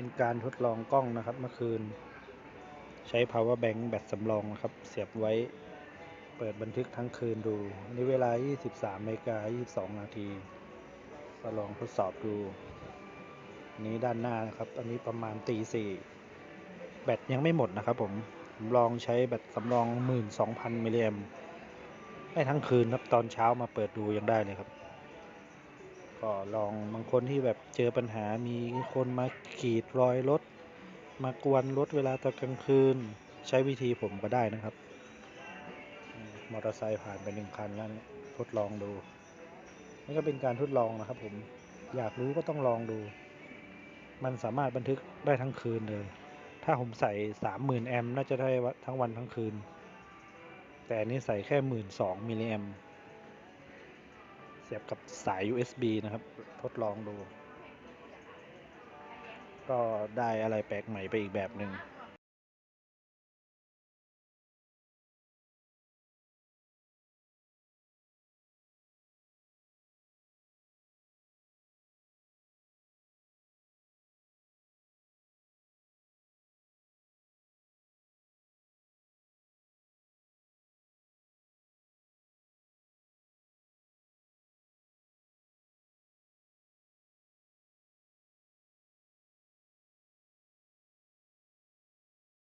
เป็นการทดลองกล้องนะครับเมื่อคืน ใช้ power bank แบตสำรองนะครับ เสียบไว้เปิดบันทึกทั้งคืนดูในเวลา 23นาฬิกา22 นาทีก็ลองทดสอบดู นี้ด้านหน้านะครับ อันนี้ประมาณตีสี่แบตยังไม่หมดนะครับผมผมลองใช้แบตสำรอง 12,000 มิลลิแอมได้ทั้งคืนครับ ตอนเช้ามาเปิดดูยังได้เลยครับ ก็ลองบางคนที่แบบเจอปัญหามีคนมาขีดรอยรถ มากวนรถเวลาตอนกลางคืน ใช้วิธีผมก็ได้นะครับ มอเตอร์ไซค์ผ่านไปหนึ่งคันแล้วเนี่ยทดลองดูนี่ก็เป็นการทดลองนะครับผมอยากรู้ก็ต้องลองดู มันสามารถบันทึกได้ทั้งคืนเลย ถ้าผมใส่สามหมื่นแอมป์น่าจะได้ทั้งวันทั้งคืน แต่นี้ใส่แค่หมื่นสองมิลลิแอมป์ สียบกับสาย USB นะครับ ทดลองดู ก็ได้อะไรแปลกใหม่ไปอีกแบบหนึ่ง